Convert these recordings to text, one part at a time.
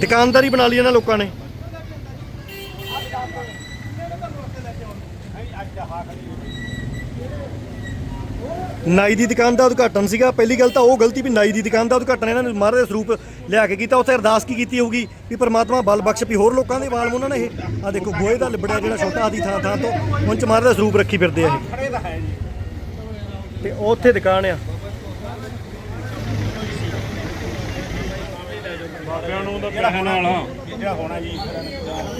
ਦੁਕਾਨਦਾਰੀ ਬਣਾ ਲਈ ਇਹਨਾਂ ਲੋਕਾਂ ਨੇ। ਨਾਈ ਦੀ ਦੁਕਾਨ ਦਾ ਉਦਘਾਟਨ ਸੀਗਾ। ਪਹਿਲੀ ਗੱਲ ਤਾਂ ਉਹ ਗਲਤੀ ਵੀ ਨਾਈ ਦੀ ਦੁਕਾਨ ਦਾ ਉਦਘਾਟਨ ਇਹਨਾਂ ਨੇ ਮਹਾਰਾਜ ਦਾ ਸਰੂਪ ਲਿਆ ਕੇ ਕੀਤਾ। ਉੱਥੇ ਅਰਦਾਸ ਕੀ ਕੀਤੀ ਹੋਊਗੀ ਵੀ ਪਰਮਾਤਮਾ ਬਲ ਬਖਸ਼ ਵੀ ਹੋਰ ਲੋਕਾਂ ਦੇ ਵਾਲ ਉਹਨਾਂ ਨੇ ਇਹ। ਆ ਦੇਖੋ, ਗੋਹੇ ਦਾ ਲਿਬੜਿਆ ਜਿਹੜਾ ਛੋਟਾ ਆਦੀ ਥਾਂ ਥਾਂ ਤੋਂ ਹੁਣ ਚ ਮਹਾਰਾਜ ਦਾ ਸਰੂਪ ਰੱਖੀ ਫਿਰਦੇ ਆ ਇਹ। ਤੇ ਉਹ ਉੱਥੇ ਦੁਕਾਨ ਆ। ਬਾਬਿਆਂ ਨੂੰ ਤਾਂ ਜਿਹੜਾ ਹੋਣਾ ਵਾਲਾ ਜਿਹੜਾ ਹੋਣਾ ਜੀ।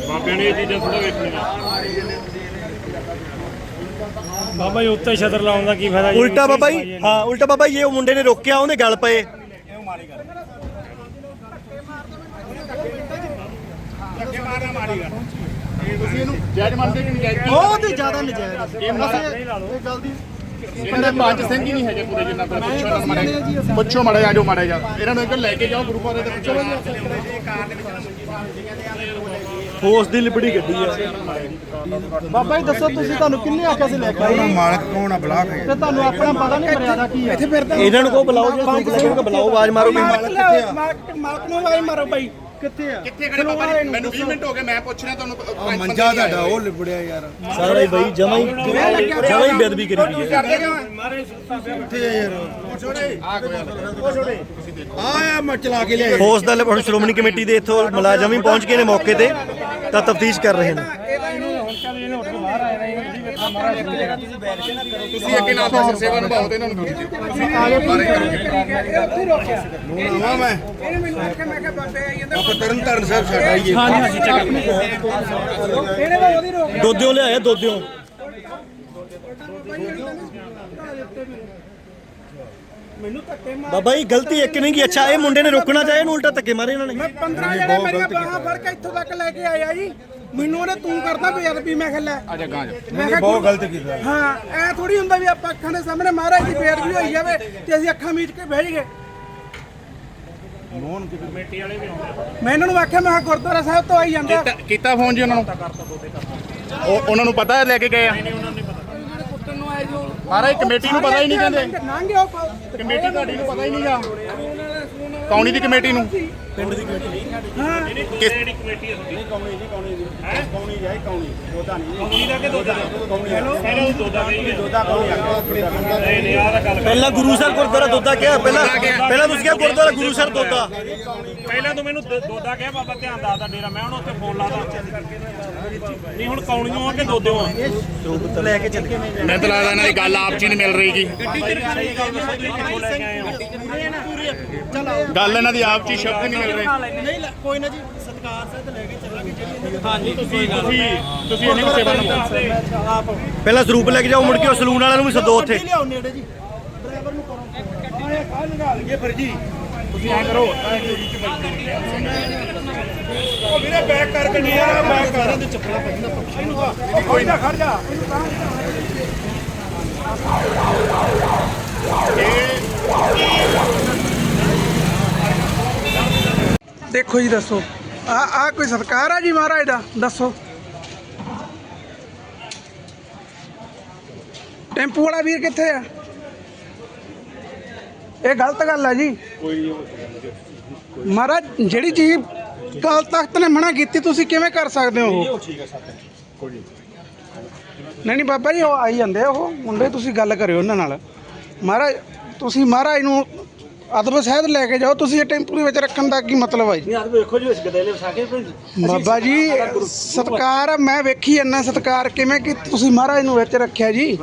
ਬਾਬਿਆਂ ਨੇ ਇਹ ਚੀਜ਼ਾਂ ਥੋੜਾ ਵੇਖਣੀਆਂ। ਬਾਬਾ ਜੀ ਉੱਤੇ ਛਤਰ ਲਾਉਣ ਦਾ ਕੀ ਫਾਇਦਾ ਜੀ? ਉਲਟਾ ਬਾਬਾ ਜੀ ਹਾਂ ਉਲਟਾ ਬਾਬਾ ਜੀ ਇਹ ਉਹ ਮੁੰਡੇ ਨੇ ਰੋਕਿਆ ਉਹਦੇ ਗੱਲ ਪਏ। ਜੱਜ ਮੰਨਦੇ ਕਿ ਨਹੀਂ? ਜੱਜ ਬਹੁਤ ਹੀ ਜ਼ਿਆਦਾ ਨਜਾਇਜ਼ ਇਹ ਮਾਰਾ ਇਹ ਗੱਲ ਦੀ ਇਹਨਾਂ ਦੇ ਪੰਜ ਸਿੰਘ ਹੀ ਨਹੀਂ ਹੈਗੇ ਪੂਰੇ ਜਿੰਨਾ ਕੋਲ ਪੁੱਛੋ ਨਾ ਮਾੜੇ ਪੁੱਛੋ ਮਾੜੇ ਆਜੋ ਮਾੜੇ ਜਾ ਇਹਨਾਂ ਨੂੰ ਇੱਕ ਲੈ ਕੇ ਜਾਓ ਗੁਰੂ ਪਾਰੇ ਦੇ ਪੁੱਛੋ ਫੋਰਸ ਦੀ ਲਿਬੜੀ ਗੱਡੀ ਆ। ਬਾਬਾ ਜੀ ਦੱਸੋ ਤੁਸੀਂ ਤੁਹਾਨੂੰ ਕਿੰਨੇ ਆਖਿਆ ਸੀ ਲੈ ਕੇ ਆਉਣਾ ਮਾਲਕ ਕੌਣ ਆ ਬਲਾਕ ਹੈ ਤੇ ਤੁਹਾਨੂੰ ਆਪਣਾ ਪਤਾ ਨਹੀਂ ਮਰਿਆਦਾ ਕੀ ਹੈ ਇੱਥੇ ਫਿਰਦਾ। ਇਹਨਾਂ ਨੂੰ ਕੋ ਬੁਲਾਓ ਜਿਹੜਾ ਬੁਲਾਓ ਆਵਾਜ਼ ਮਾਰੋ ਮਾਲਕ ਮਾਲਕ ਨੂੰ ਆਵਾਜ਼ ਮਾਰੋ ਬਾਈ ਕਿੱਥੇ ਆ? ਕਿੱਥੇ ਖੜੇ ਬਾਬਾ ਜੀ? ਮੈਨੂੰ 20 ਮਿੰਟ ਹੋ ਗਏ ਮੈਂ ਪੁੱਛ ਰਿਹਾ ਤੁਹਾਨੂੰ ਪੰਜ ਬੰਦੇ ਮੰਜਾ ਨਹੀਂ ਆਏ। ਤੁਹਾਡਾ ਉਹ ਲਿਬੜਿਆ ਯਾਰ। ਸਾਰਾ ਹੀ ਬਈ ਜਮਾ ਹੀ ਜਮਾ ਹੀ ਬੇਦਬੀ ਕਰੀ ਗਈ ਹੈ। ਕਰਦੇ ਕਿਉਂ ਆ ਆ ਮੈਂ ਚਲਾ ਕੇ ਲਿਆ ਫੋਰਸ ਦਾ ਹੁਣ ਸ਼੍ਰੋਮਣੀ ਕਮੇਟੀ ਦੇ ਇੱਥੋਂ ਮੁਲਾਜ਼ਮ ਵੀ ਪਹੁੰਚ ਗਏ ਨੇ ਮੌਕੇ ਤੇ ਤਾਂ ਤਫਤੀਸ਼ ਕਰ ਰਹੇ ਨੇ। ਤੁਸੀਂ ਅੱਗੇ ਨਾ ਅਫਸਰ ਸੇਵਾ ਨਿਭਾਓ ਤੇ ਇਹਨਾਂ ਨੂੰ ਡਿਊਟੀ ਦਿਓ ਤੁਸੀਂ ਆਗੇ ਬਾਰੇ ਕਰੋਗੇ ਹੁਣ ਆਵਾਂ ਮੈਂ ਆਪਾਂ ਤਰਨ ਤਾਰਨ ਸਾਹਿਬ ਸਾਡਾ ਹੀ ਹੈ ਦੋਦਿਓ ਲਿਆਇਆ ਦੋਦਿਓ ਬਾਬਾ ਜੀ ਗਲਤੀ ਇੱਕ ਨਹੀਂ ਕੀ ਅੱਛਾ ਇਹ ਮੁੰਡੇ ਨੇ ਰੋਕਣਾ ਚਾਹਿਆ ਇਹਨੂੰ ਉਲਟਾ ਧੱਕੇ ਮਾਰੇ ਇਹਨਾਂ ਨੇ। 15 ਜਣੇ ਮੇਰੀਆਂ ਬਾਹਾਂ ਫੜ ਕੇ ਇੱਥੋਂ ਤੱਕ ਲੈ ਕੇ ਆਇਆ ਜੀ। ਮੈਨੂੰ ਉਹਨੇ ਤੂੰ ਕਰਦਾ ਬੇਅਦਬੀ ਮੈਂ ਖੱਲਾ ਆਜਾ ਗਾਂ ਜਾ। ਮੈਂ ਕਿਹਾ ਬਹੁਤ ਗਲਤ ਕੀਤਾ। ਹਾਂ ਐ ਥੋੜੀ ਹੁੰਦਾ ਵੀ ਆਪਾਂ ਅੱਖਾਂ ਦੇ ਸਾਹਮਣੇ ਮਹਾਰਾਜ ਦੀ ਬੇਅਦਬੀ ਹੋਈ ਜਾਵੇ ਤੇ ਅਸੀਂ ਅੱਖਾਂ ਮੀਚ ਕੇ ਬਹਿ ਜਾਈਏ। ਮੈਂ ਇਹਨਾਂ ਨੂੰ ਆਖਿਆ ਮੈਂ ਕਿਹਾ ਗੁਰਦੁਆਰਾ ਸਾਹਿਬ ਤੋਂ ਆਈ ਜਾਂਦਾ। ਕੀਤਾ- ਕੀਤਾ ਫੋਨ ਜੀ ਉਹਨਾਂ ਨੂੰ? ਉਹ ਉਹਨਾਂ ਨੂੰ ਪਤਾ ਹੈ ਲੈ ਕੇ ਗਏ ਆ? ਕੁੱਟਣ ਨੂੰ ਆਏ ਜੋ ਮਹਾਰਾਜ ਕਮੇਟੀ ਨੂੰ ਪਤਾ ਹੀ ਨਹੀਂ ਕਹਿੰਦੇ। ਲੰਘ ਉਹ ਕਮੇਟੀ ਤੁਹਾਡੀ ਨੂੰ ਪਤਾ ਹੀ ਨਹੀਂਗਾ ਕੌਣੀ ਦੀ ਕਮੇਟੀ ਨੂੰ? ਪਹਿਲਾਂ ਗੁਰੂ ਸਰ ਗੁਰਦੁਆਰਾ ਦੋਦਾ ਕਿਹਾ ਪਹਿਲਾਂ ਪਹਿਲਾਂ ਤੁਸੀਂ ਕਿਹਾ ਗੁਰਦੁਆਰਾ ਗੁਰੂ ਸਰ ਦੋਦਾ। ਪਹਿਲਾਂ ਤੂੰ ਮੈਨੂੰ ਦ- ਦੋਦਾ ਕਿਹਾ ਬਾਬਾ ਧਿਆਨ ਦੱਸਦਾ ਡੇਰਾ। ਮੈਂ ਹੁਣ ਉੱਥੇ ਫੋਨ ਲਾਦਾ ਨਹੀਂ ਹੁਣ ਕੌਣੀਆਂ ਆ ਕਿ ਦੋਦਿਓ ਆ? ਲੈ ਕੇ ਚੱਲ ਗਏ। ਮੈਂ ਤਾਂ ਲੱਗਦਾ ਇਹਨਾਂ ਦੀ ਗੱਲ ਆਪ ਚ ਹੀ ਨਹੀਂ ਮਿਲ ਰਹੀ ਜੀ। ਕੇ ਹੋ? ਗੱਲ ਇਹਨਾਂ ਦੀ ਆਪ ਚ ਹੀ ਸ਼ਬਦ ਨਹੀਂ ਨਹੀਂ ਕੋਈ ਨਾ ਜੀ ਸਤਕਾਰ ਸਹਿਤ ਲੈ ਕੇ ਚੱਲਾਂਗੇ ਤੁਸੀਂ ਤੁਸੀਂ ਤੁਸੀਂ ਇਹਨਾਂ ਦੀ ਸੇਵਾ ਨਿਭਾਓ ਪਹਿਲਾਂ ਸਰੂਪ ਲੈ ਕੇ ਜਾਓ ਮੁੜ ਕੇ ਉਹ ਸਲੂਨ ਵਾਲਿਆਂ ਨੂੰ ਵੀ ਸੱਦੋ ਉੱਥੇ। ਲਿਆਓ ਨੇੜੇ ਜੀ। ਡਰਾਈਵਰ ਨੂੰ ਕਰੋ। ਇਹ ਫਿਰ ਜੀ? ਤੁਸੀਂ ਐ ਕਰੋ ਉਹ ਵੀਰੇ ਬੈਕ ਕਰ ਗੱਡੀ ਯਾਰ ਬੈਕ ਕਰ। ਦੇ ਚੱਪਲਾਂ ਪੈਂਦਾ ਕੋਈ ਨਾ ਖੜ ਜਾ। ਦੇਖੋ ਜੀ ਦੱਸੋ। ਆ ਆ ਕੋਈ ਸਤਕਾਰ ਆ ਜੀ ਮਹਾਰਾਜ ਦਾ? ਦੱਸੋ। ਟੈਂਪੂ ਵਾਲਾ ਵੀਰ ਕਿੱਥੇ ਆ? ਇਹ ਗਲਤ ਗੱਲ ਆ ਜੀ। ਮਹਾਰਾਜ ਜਿਹੜੀ ਚੀਜ਼ ਕਾਲ ਤਖਤ ਨੇ ਮਨਾ ਕੀਤੀ ਤੁਸੀਂ ਕਿਵੇਂ ਕਰ ਸਕਦੇ ਹੋ? ਨਹੀਂ ਨਹੀਂ ਬਾਬਾ ਜੀ ਉਹ ਆਈ ਜਾਂਦੇ ਆ ਉਹ। ਮੁੰਡੇ ਤੁਸੀਂ ਗੱਲ ਕਰਿਓ ਉਹਨਾਂ ਨਾਲ। ਮਹਾਰਾਜ ਤੁਸੀਂ ਮਹਾਰਾਜ ਨੂੰ ਅਦਬ ਸਹਿਤ ਲੈ ਕੇ ਜਾਓ ਤੁਸੀਂ ਇਹ ਟੈਂਪੂ ਦੇ ਵਿੱਚ ਰੱਖਣ ਦਾ ਕੀ ਮਤਲਬ ਹੈ ਜੀ? ਆਹ ਵੇਖੋ ਜੀ ਇਸ ਗਦੇਲੇ ਵਸਾ ਕੇ ਬਾਬਾ ਜੀ ਸਤਕਾਰ ਮੈਂ ਵੇਖੀ ਇੰਨਾ ਸਤਕਾਰ ਕਿਵੇਂ ਕਿ ਤੁਸੀਂ ਮਹਾਰਾਜ ਨੂੰ ਵਿੱਚ ਰੱਖਿਆ ਜੀ?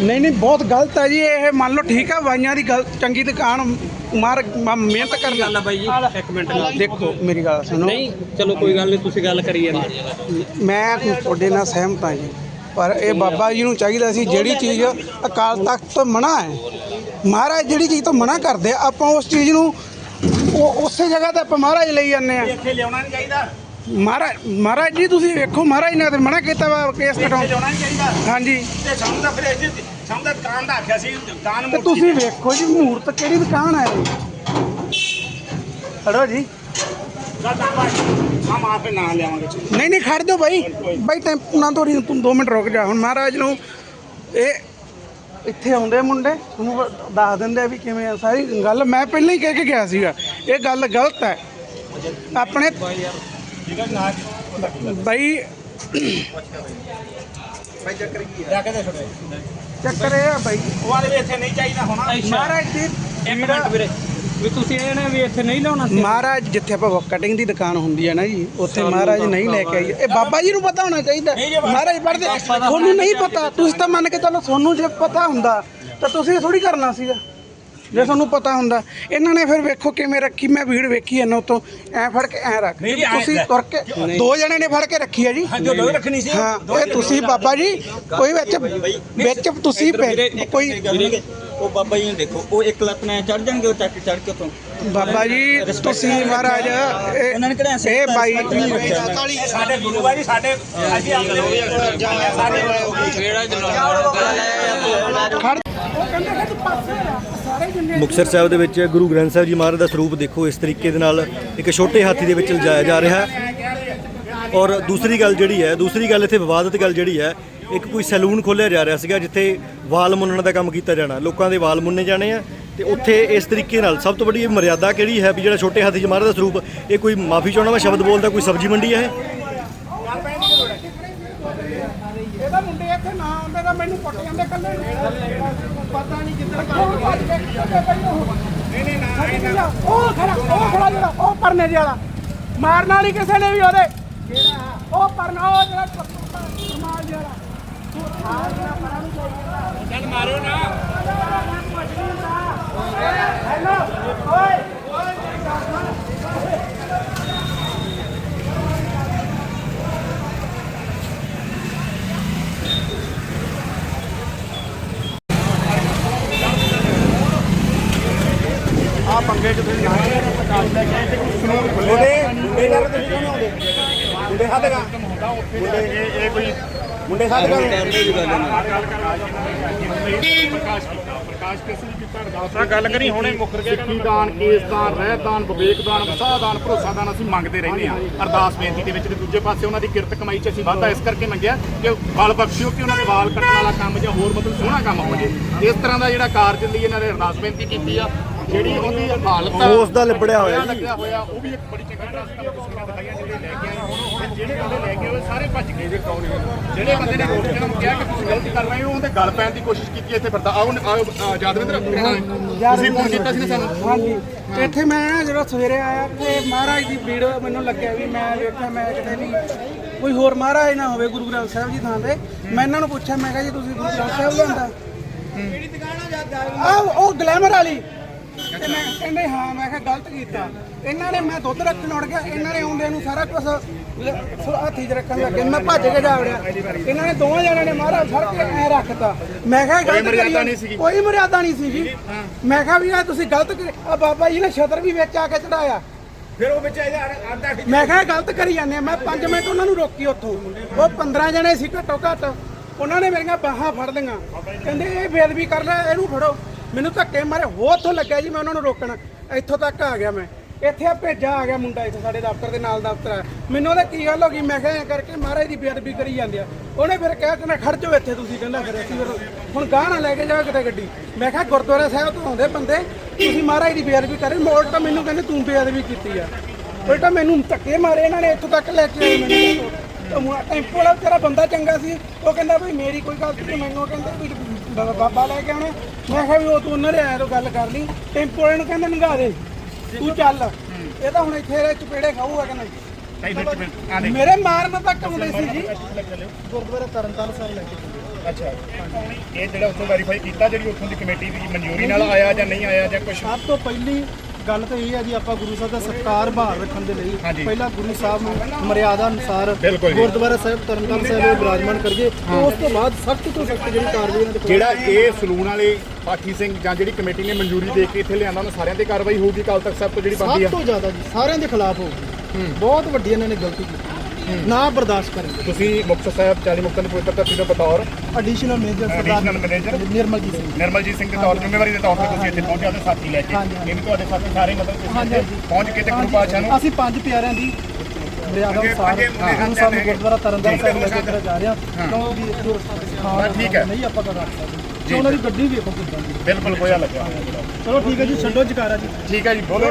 ਨਹੀਂ ਨਹੀਂ ਬਹੁਤ ਗਲਤ ਹੈ ਜੀ ਇਹ ਮੰਨ ਲਓ ਠੀਕ ਆ ਵਾਈਆਂ ਦੀ ਗੱਲ ਚੰਗੀ ਦੁਕਾਨ ਮਾਰ ਮ- ਮਿਹਨਤ ਕਰ ਗੱਲ ਆ ਬਾਈ ਜੀ ਇੱਕ ਮਿੰਟ ਦੇਖੋ ਮੇਰੀ ਗੱਲ ਸੁਣੋ। ਨਹੀਂ ਚਲੋ ਕੋਈ ਗੱਲ ਨਹੀਂ ਤੁਸੀਂ ਗੱਲ ਕਰੀ ਜਾਂਦੇ। ਮੈਂ ਤੁਹਾਡੇ ਨਾਲ ਸਹਿਮਤ ਹਾਂ ਜੀ। ਪਰ ਇਹ ਬਾਬਾ ਜੀ ਨੂੰ ਚਾਹੀਦਾ ਸੀ ਜਿਹੜੀ ਚੀਜ਼ ਅਕਾਲ ਤਖਤ ਤੋਂ ਮਨਾ ਹੈ। ਮਹਾਰਾਜ ਜਿਹੜੀ ਚੀਜ਼ ਤੋਂ ਮਨਾ ਕਰਦੇ ਆ, ਆਪਾਂ ਉਸ ਚੀਜ਼ ਨੂੰ ਉਹ ਉਸੇ ਜਗ੍ਹਾ ਤੇ ਆਪਾਂ ਮਹਾਰਾਜ ਲਈ ਜਾਂਦੇ ਆ। ਇੱਥੇ ਲਿਆਉਣਾ ਨਹੀਂ ਚਾਹੀਦਾ। ਮਹਾਰਾਜ ਮਹਾਰਾਜ ਜੀ ਤੁਸੀਂ ਵੇਖੋ ਮਹਾਰਾਜ ਨੇ ਤੇ ਮਨਾ ਕੀਤਾ ਵਾ ਕੇਸ ਕਟਾਉਣ। ਲਿਆਉਣਾ ਨਹੀਂ ਚਾਹੀਦਾ। ਹਾਂਜੀ। ਤੇ ਸਾਨੂੰ ਤਾਂ ਫਿਰ ਇਹ ਸਾਨੂੰ ਤਾਂ ਦੁਕਾਨ ਦਾ ਆਖਿਆ ਸੀ ਦੁਕਾਨ ਤੇ ਤੁਸੀਂ ਵੇਖੋ ਜੀ ਮਹੂਰਤ ਕਿਹੜੀ ਦੁਕਾਨ ਹੈ ਇਹ? ਖੜੋ ਜੀ। ਹਮ ਆਪੇ ਨਾਂ ਲਿਆਵਾਂਗੇ ਨਹੀਂ ਨਹੀਂ ਖੜ ਜਾਓ ਬਾਈ। ਬਾਈ ਟੈਂਪੂ ਨਾ ਤੋਰੀ ਤੂੰ 2 ਮਿੰਟ ਰੁਕ ਜਾ। ਹੁਣ ਮਹਾਰਾਜ ਨੂੰ ਇਹ ਇੱਥੇ ਆਉਂਦੇ ਮੁੰਡੇ ਤੁਹਾਨੂੰ ਦੱਸ ਦਿੰਦੇ ਆ ਵੀ ਕਿਵੇਂ ਆ। ਸਾਰੀ ਗੱਲ ਮੈਂ ਪਹਿਲਾਂ ਹੀ ਕਹਿ ਕੇ ਗਿਆ ਸੀਗਾ। ਇਹ ਗੱਲ ਗਲਤ ਹੈ। ਆਪਣੇ ਬਾਈ ਚੱਕਰ ਇਹ ਆ ਬਾਈ। ਉਹ ਵਾਲੇ ਵੀ ਇੱਥੇ ਨਹੀਂ ਚਾਹੀਦਾ ਹੋਣਾ। ਮਹਾਰਾਜ ਦੀ ਇੱਕ ਮਿੰਟ ਵੀਰੇ। ਵੀ ਤੁਸੀਂ ਇਹ ਨਾ ਵੀ ਇੱਥੇ ਨਹੀਂ ਲਾਉਣਾ ਸੀ? ਮਹਾਰਾਜ ਜਿੱਥੇ ਆਪਾਂ ਕਟਿੰਗ ਦੀ ਦੁਕਾਨ ਹੁੰਦੀ ਹੈ ਨਾ ਜੀ ਉੱਥੇ ਮਹਾਰਾਜ ਨਹੀਂ ਲੈ ਕੇ ਆਈ। ਇਹ। ਬਾਬਾ ਜੀ ਨੂੰ ਪਤਾ ਹੋਣਾ ਚਾਹੀਦਾ। ਮਹਾਰਾਜ ਪੜਦੇ ਤੁਹਾਨੂੰ ਨਹੀਂ ਪਤਾ। ਤੁਸੀਂ ਤਾਂ ਮੰਨ ਕੇ ਚੱਲੋ ਤੁਹਾਨੂੰ ਜੇ ਪਤਾ ਹੁੰਦਾ ਤਾਂ ਤੁਸੀਂ ਥੋੜੀ ਕਰਨਾ ਸੀਗਾ। ਜੇ ਤੁਹਾਨੂੰ ਪਤਾ ਹੁੰਦਾ ਇਹਨਾਂ ਨੇ ਫਿਰ ਵੇਖੋ ਕਿਵੇਂ ਰੱਖੀ ਮੈਂ ਭੀੜ ਵੇਖੀ ਇਹਨਾਂ ਉਤੋਂ ਐ ਫੜ ਕੇ ਐ ਰੱਖ ਤੁਸੀਂ ਤੁਰ ਕੇ ਦੋ ਜਣੇ ਨੇ ਫੜ ਕੇ ਰੱਖੀ ਹੈ ਜੀ। ਜੋ ਲੋਕ ਰੱਖਣੀ ਸੀ। ਹਾਂ ਇਹ ਤੁਸੀਂ ਬਾਬਾ ਜੀ ਕੋਈ ਵਿੱਚ ਵਿੱਚ ਤੁਸੀਂ ਪੈ- ਕੋਈ ਉਹ ਬਾਬਾ ਜੀ ਨੂੰ ਦੇਖੋ ਉਹ ਇੱਕ ਲੱਤ ਨਾਲ ਚੜ ਜਾਣਗੇ ਉਹ ਚੱਕ ਚੜ ਕੇ ਤੋਂ ਬਾਬਾ ਜੀ ਤੁਸੀਂ ਮਹਾਰਾਜ ਇਹ- ਉਹਨਾਂ ਨੇ ਕਿਹੜਾ ਇਹ ਬਾਈ ਸਾਡੇ ਗੁਰੂ ਬਾਈ ਜੀ ਸਾਡੇ ਅਸੀਂ ਆਪਣੇ ਸਾਡੇ ਖੜ ਮੁਕਤਸਰ ਸਾਹਿਬ ਦੇ ਵਿੱਚ ਗੁਰੂ ਗ੍ਰੰਥ ਸਾਹਿਬ ਜੀ ਮਹਾਰਾਜ ਦਾ ਸਰੂਪ ਦੇਖੋ ਇਸ ਤਰੀਕੇ ਦੇ ਨਾਲ ਇੱਕ ਛੋਟੇ ਹਾਥੀ ਦੇ ਵਿੱਚ ਲਿਜਾਇਆ ਜਾ ਰਿਹਾ। ਔਰ ਦੂਸਰੀ ਗੱਲ ਜਿਹੜੀ ਹੈ ਦੂਸਰੀ ਗੱਲ ਇੱਥੇ ਵਿਵਾਦਿਤ ਗੱਲ ਜਿਹੜੀ ਹੈ ਇੱਕ ਕੋਈ ਸੈਲੂਨ ਖੋਲ੍ਹਿਆ ਜਾ ਰਿਹਾ ਸੀਗਾ ਜਿੱਥੇ ਵਾਲ ਮੁੰਨਣ ਦਾ ਕੰਮ ਕੀਤਾ ਜਾਣਾ। ਲੋਕਾਂ ਦੇ ਵਾਲ ਮੁੰਨੇ ਜਾਣੇ ਆ ਤੇ ਉੱਥੇ ਇਸ ਤਰੀਕੇ ਨਾਲ ਸਭ ਤੋਂ ਵੱਡੀ ਇਹ ਮਰਿਆਦਾ ਕਿਹੜੀ ਹੈ ਵੀ ਜਿਹੜਾ ਛੋਟੇ ਹਾਥੀ ਜੀ ਮਹਾਰਾਜ ਦਾ ਸਰੂਪ ਇਹ ਕੋਈ ਮਾਫੀ ਚਾਹੁੰਦਾ ਵਾ ਸ਼ਬਦ ਬੋਲਦਾ ਕੋਈ ਸਬਜ਼ੀ ਮੰਡੀ ਹੈ ਇਹ? ਇਹਦਾ ਮੁੰਡੇ ਇੱਥੇ ਨਾ ਆਉਂਦੇ ਤਾਂ ਮੈਨੂੰ ਕੁੱਟ ਜਾਂਦੇ ਕੱਲੇ ਨਹੀਂ ਨਹੀਂ ਨਹੀਂ ਨਾ। ਉਹ ਖੜਾ ਉਹ ਖੜਾ ਜਿਹੜਾ ਉਹ ਪਰਨੇ ਜਿਹੇ ਵਾਲਾ। ਮਾਰਨ ਵਾਲੀ ਕਿਸੇ ਨੇ ਵੀ ਉਹਦੇ। ਉਹ ਪਰਨਾ ਉਹ ਜਿਹੜਾ ਕਮਾਲ ਜਿਹਾ ਵਾਲਾ। ਚੱਲ ਮਾਰਿਓ ਨਾ। ਹੈਲੋ ਓਏ। ਮੁੰਡੇ ਮੁੰਡੇ ਯਾਰ ਤੁਸੀਂ ਕਿਉਂ ਨਹੀਂ ਆਉਂਦੇ ਮੁੰਡੇ ਸਾਡੇ ਦਾ ਮੁੰਡੇ ਇਹ ਇਹ ਕੋਈ ਮੁੰਡੇ ਸਾਡੇ ਦਾ ਪ੍ਰਕਾਸ਼ ਕੀਤਾ ਪ੍ਰਕਾਸ਼ ਕਿਸ ਨੇ? ਕੀਤਾ ਅਰਦਾਸ ਤਾਂ ਗੱਲ ਕਰੀ ਹੁਣੇ ਮੁੱਕਰ ਗਿਆ ਸਿੱਖੀ ਦਾਨ ਕੇਸ ਦਾਨ ਰਹਿ ਦਾਨ ਵਿਵੇਕ ਦਾਨ ਵਸਾਹ ਦਾਨ ਭਰੋਸਾ ਦਾਨ ਅਸੀਂ ਮੰਗਦੇ ਰਹਿੰਦੇ ਹਾਂ। ਅਰਦਾਸ ਬੇਨਤੀ ਦੇ ਵਿੱਚ ਤੇ ਦੂਜੇ ਪਾਸੇ ਉਹਨਾਂ ਦੀ ਕਿਰਤ ਕਮਾਈ 'ਚ ਅਸੀਂ ਵਾਧਾ ਇਸ ਕਰਕੇ ਮੰਗਿਆ ਕਿ ਬਲ ਬਖਸ਼ਿਓ ਕਿ ਉਹਨਾਂ ਦੇ ਵਾਲ ਕੱਟਣ ਵਾਲਾ ਕੰਮ ਜਾਂ ਹੋਰ ਮਤਲਬ ਸੋਹਣਾ ਕੰਮ ਹੋ ਜੇ ਇਸ ਤਰ੍ਹਾਂ ਦਾ ਜਿਹੜਾ ਕਾਰਜ ਲਈ ਇਹਨਾਂ ਨੇ ਅਰਦਾਸ ਬੇਨਤੀ ਕੀਤੀ ਆ ਜਿਹੜੀ ਉਹਦੀ ਹਾਲਤ ਆ, ਉਸ ਦਾ ਲਿਬੜਿਆ ਹੋਇਆ ਜੀ। ਲੱਗਿਆ ਹੋਇਆ ਉਹ ਵੀ ਇੱਕ ਬੜੀ ਚੰਗੀ ਤਰ੍ਹਾਂ ਤੁਹਾਨੂੰ ਤਸਵੀਰਾਂ ਦਿਖਾਈਆਂ ਜਿਹੜੇ ਲੈ ਕੇ ਆਏ ਤੇ ਜਿਹੜੇ ਬੰਦੇ ਲੈ ਕੇ ਆਏ ਉਹ ਸਾਰੇ ਭੱਜ ਗਏ। ਜੇ ਕੌਣ ਜਿਹੜੇ ਬੰਦੇ ਨੇ ਰੋਕ ਕੇ ਨੂੰ ਕਿਹਾ ਕਿ ਤੁਸੀਂ ਗਲਤੀ ਕਰ ਰਹੇ ਹੋ ਉਹਦੇ ਗੱਲ ਪੈਣ ਦੀ ਕੋਸ਼ਿਸ਼ ਕੀਤੀ ਇੱਥੇ ਫਿਰਦਾ ਆਓ ਆਓ ਅ, ਯਾਦਵਿੰਦਰ ਤੁਸੀਂ ਫੋਨ ਕੀਤਾ ਸੀ ਨਾ ਸਾਨੂੰ? ਹਾਂਜੀ। ਤੇ ਇੱਥੇ ਮੈਂ ਜਦੋਂ ਸਵੇਰੇ ਆਇਆ ਤੇ ਮਹਾਰਾਜ ਦੀ ਭੀੜ ਮੈਨੂੰ ਲੱਗਿਆ ਵੀ ਮੈਂ ਵੇਖਿਆ ਮੈਂ ਕਿਤੇ ਵੀ ਕੋਈ ਹੋਰ ਮਹਾਰਾਜ ਨਾ ਹੋਵੇ ਗੁਰੂ ਗ੍ਰੰਥ ਸਾਹਿਬ ਜੀ ਥਾਂ ਤੇ। ਮੈਂ ਇਹਨਾਂ ਨੂੰ ਪੁੱਛਿਆ ਮੈਂ ਕਿਹਾ ਜੀ ਤੁਸੀਂ ਗੁਰੂ ਗ੍ਰੰਥ ਸਾਹਿਬ ਲਿਆਂਦਾ ਕਿਹੜੀ ਦੁਕਾਨ ਆ ਉਹ ਗਲੈਮਰ ਵਾਲੀ। ਤੇ ਮੈਂ ਕਹਿੰਦੇ ਹਾਂ ਮੈਂ ਕਿਹਾ ਗਲਤ ਕੀਤਾ। ਇਹਨਾਂ ਨੇ ਮੈਂ ਦੁੱਧ ਰੱਖਣ ਉੜ ਗਿਆ ਇਹਨਾਂ ਨੇ ਆਉਂਦੇ ਨੂੰ ਸਾਰਾ ਕੁਝ ਹੱਥੀ 'ਚ ਰੱਖਣ ਲੱਗੇ ਮੈਂ ਭੱਜ ਕੇ ਜਾ ਵੜਿਆ। ਇਹਨਾਂ ਨੇ ਦੋਵਾਂ ਜਣਿਆਂ ਨੇ ਮਹਾਰਾਜ ਫੜ ਕੇ ਐ ਰੱਖਤਾ। ਮੈਂ ਕਿਹਾ ਗਲਤ ਕਰੀ। ਕੋਈ ਮਰਿਆਦਾ ਨਹੀਂ ਸੀ ਜੀ ਮੈਂ ਕਿਹਾ ਵੀ ਤੁਸੀਂ ਗਲਤ ਕਰੀ ਆ ਬਾਬਾ ਜੀ ਨੇ ਛਤਰ ਵੀ ਵਿੱਚ ਆ ਕੇ ਚੜਾਇਆ। ਫਿਰ ਉਹ ਵਿੱਚ ਇਹਦਾ ਅੱਧਾ ਮੈਂ ਕਿਹਾ ਗਲਤ ਕਰੀ ਜਾਂਦੇ ਆ। ਮੈਂ 5 ਮਿੰਟ ਉਹਨਾਂ ਨੂੰ ਰੋਕੀ ਉੱਥੋਂ। ਉਹ 15 ਜਣੇ ਸੀ ਘੱਟੋ ਘੱਟ। ਉਹਨਾਂ ਨੇ ਮੇਰੀਆਂ ਬਾਹਾਂ ਫੜ ਲਈਆਂ। ਕਹਿੰਦੇ ਇਹ ਬੇਦਬੀ ਕਰ ਲੈ ਇਹਨੂੰ ਫੜੋ। ਮੈਨੂੰ ਧੱਕੇ ਮਾਰੇ ਹੋ ਉੱਥੋਂ ਲੱਗਿਆ ਜੀ ਮੈਂ ਉਹਨਾਂ ਨੂੰ ਰੋਕਣ। ਇੱਥੋਂ ਤੱਕ ਆ ਗਿਆ ਮੈਂ। ਇੱਥੇ ਆ ਭੇਜਾ ਆ ਗਿਆ ਮੁੰਡਾ ਇੱਥੇ ਸਾਡੇ ਦਫ਼ਤਰ ਦੇ ਨਾਲ ਦਫ਼ਤਰ ਆ। ਮੈਨੂੰ ਉਹਦਾ ਕੀ ਗੱਲ ਹੋ ਗਈ? ਮੈਂ ਕਿਹਾ ਐਂ ਕਰਕੇ ਮਹਾਰਾਜ ਦੀ ਬੇਅਦਬੀ ਕਰੀ ਜਾਂਦੇ ਆ। ਉਹਨੇ ਫਿਰ ਕਿਹਾ ਕਹਿੰਦਾ ਨਾ ਖੜ ਜਾਓ ਇੱਥੇ ਤੁਸੀਂ, ਕਹਿੰਦਾ ਫਿਰ ਅਸੀਂ ਫਿਰ ਹੁਣ ਗਾਹ ਨਾ ਲੈ ਕੇ ਜਾਓ ਕਿਤੇ ਗੱਡੀ। ਮੈਂ ਕਿਹਾ ਗੁਰਦੁਆਰਾ ਸਾਹਿਬ ਤੋਂ ਆਉਂਦੇ ਬੰਦੇ, ਤੁਸੀਂ ਮਹਾਰਾਜ ਦੀ ਬੇਅਦਬੀ ਕਰੇ। ਮੋੜ ਤਾਂ ਮੈਨੂੰ ਕਹਿੰਦੇ ਤੂੰ ਬੇਅਦਬੀ ਕੀਤੀ ਆ। ਉਲਟਾ ਮੈਨੂੰ ਧੱਕੇ ਮਾਰੇ ਇਹਨਾਂ ਨੇ, ਇੱਥੋਂ ਤੱਕ ਲੈ ਕੇ ਆਏ ਮੈਨੂੰ। ਟੈਂਪੋ ਵਾਲਾ ਤੇਰਾ ਬੰਦਾ ਚੰਗਾ ਸੀ। ਉਹ ਕਹਿੰਦਾ ਵੀ ਮੇਰੀ ਕੋਈ ਗਲਤੀ ਨਹੀਂ, ਮੈਨੂੰ ਕਹਿੰਦੇ ਵੀ ਬਾਬਾ ਲੈ ਕੇ ਆਉਣਾ। ਮੈਂ ਕਿਹਾ ਵੀ ਉਹ ਤੂੰ ਉਹਨਾਂ ਦੇ ਆਇਆ ਤੋਂ ਗੱਲ ਕਰ ਲਈ। ਟੈਂਪੋ ਵਾਲੇ ਨੂੰ ਕਹਿੰਦੇ ਨੰਗਾ ਦੇ। ਤੂੰ ਚੱਲ। ਇਹ ਤਾਂ ਹੁਣ ਇੱਥੇ ਚਪੇੜੇ ਖਾਊਗਾ ਕਿ ਨਹੀਂ? ਮੇਰੇ ਮਾਰਨ ਤੱਕ ਆਉਂਦੇ ਸੀ ਜੀ। ਅੱਛਾ। ਇਹ ਜਿਹੜਾ ਉੱਥੋਂ ਵੈਰੀਫਾਈ ਕੀਤਾ ਜਿਹੜੀ ਉੱਥੋਂ ਦੀ ਕਮੇਟੀ ਦੀ ਮਨਜ਼ੂਰੀ ਨਾਲ ਆਇਆ ਜਾਂ ਨਹੀਂ ਆਇਆ ਜਾਂ ਕੁਝ ਸਭ ਤੋਂ ਪਹਿਲੀ ਗੱਲ ਤਾਂ ਇਹ ਹੈ ਜੀ ਆਪਾਂ ਗੁਰੂ ਸਾਹਿਬ ਦਾ ਸਤਕਾਰ ਬਹਾਲ ਰੱਖਣ ਦੇ ਲਈ। ਪਹਿਲਾਂ ਗੁਰੂ ਸਾਹਿਬ ਨੂੰ ਮਰਿਆਦਾ ਅਨੁਸਾਰ। ਗੁਰਦੁਆਰਾ ਸਾਹਿਬ ਤਰਨਤਾਰਨ ਸਾਹਿਬ ਵਿੱਚ ਬਿਰਾਜਮਾਨ ਕਰੀਏ ਤੇ ਉਸ ਤੋਂ ਬਾਅਦ ਸਖਤ ਤੋਂ ਸਖਤ ਜਿਹੜੀ ਕਾਰਵਾਈ ਇਹਨਾਂ ਦੇ ਖਿਲਾਫ਼ ਜਿਹੜਾ ਇਹ ਸਲੂਨ ਵਾਲੇ ਪਾਠੀ ਸਿੰਘ ਜਾਂ ਜਿਹੜੀ ਕਮੇਟੀ ਨੇ ਮਨਜ਼ੂਰੀ ਦੇ ਕੇ ਇੱਥੇ ਲਿਆਂਦਾ ਉਹਨਾਂ ਸਾਰਿਆਂ ਤੇ ਕਾਰਵਾਈ ਹੋਊਗੀ ਕੱਲ ਤੱਕ ਸਭ ਤੋਂ ਜਿਹੜੀ ਸਭ ਆ। ਤੋਂ ਜ਼ਿਆਦਾ ਜੀ ਸਾਰਿਆਂ ਦੇ ਖਿਲਾਫ ਹੋਊਗੀ। ਬਹੁਤ ਵੱਡੀ ਇਹਨਾਂ ਨੇ ਗਲਤੀ ਕੀਤੀ। ਨਾ ਬਰਦਾਸ਼ਤ ਕਰਨਗੇ ਤੁਸੀਂ ਮੁਕਤਸਰ ਸਾਹਿਬ 40 ਮੁਕਤਾਂ ਦੀ ਪਵਿੱਤਰ ਧਰਤੀ ਤੋਂ ਬਤੌਰ additional major Sardar Additional manager? Nirmaljit Singh. Nirmaljit Singh ਦੇ ਤੌਰ ਜ਼ਿੰਮੇਵਾਰੀ ਦੇ ਤੌਰ ਤੇ ਤੁਸੀਂ ਇੱਥੇ ਪਹੁੰਚੇ ਉਹਦੇ ਸਾਥੀ ਲੈ ਕੇ। ਇਹ ਵੀ ਤੁਹਾਡੇ ਸਾਥੀ ਸਾਰੇ ਮਤਲਬ ਤੁਸੀਂ ਇੱਥੇ। ਪਹੁੰਚ ਕੇ ਤੇ ਗੁਰੂ ਪਾਤਸ਼ਾਹ ਨੂੰ ਅਸੀਂ ਪੰਜ ਪਿਆਰਿਆਂ ਦੀ ਮਰਿਆਦਾ ਅਨੁਸਾਰ ਪੰਜੇ ਮੁੰਡੇ ਗੁਰੂ ਸਾਹਿਬ ਨੂੰ। ਹਨ ਗੁਰਦੁਆਰਾ ਤਰਨਤਾਰਨ ਸਾਹਿਬ ਲੈ ਕੇ ਜੀ। ਰਿਹਾ ਕਿਉਂਕਿ ਜੋ ਰਸਤਾ ਹਾਂ, ਠੀਕ ਹੈ। ਨਹੀਂ ਆਪਾਂ ਸਕਦੇ। ਤੇ ਉਹਨਾਂ ਦੀ ਗੱਡੀ ਵੇਖੋ ਕਿੱਦਾਂ ਦੀ ਬਿਲਕੁਲ ਗੋਇਆ ਲੱਗਿਆ। ਚਲੋ ਠੀਕ ਹੈ ਜੀ ਛੱਡੋ ਜਕਾਰਾ ਜੀ। ਠੀਕ ਹੈ ਜੀ। ਬੋਲੋ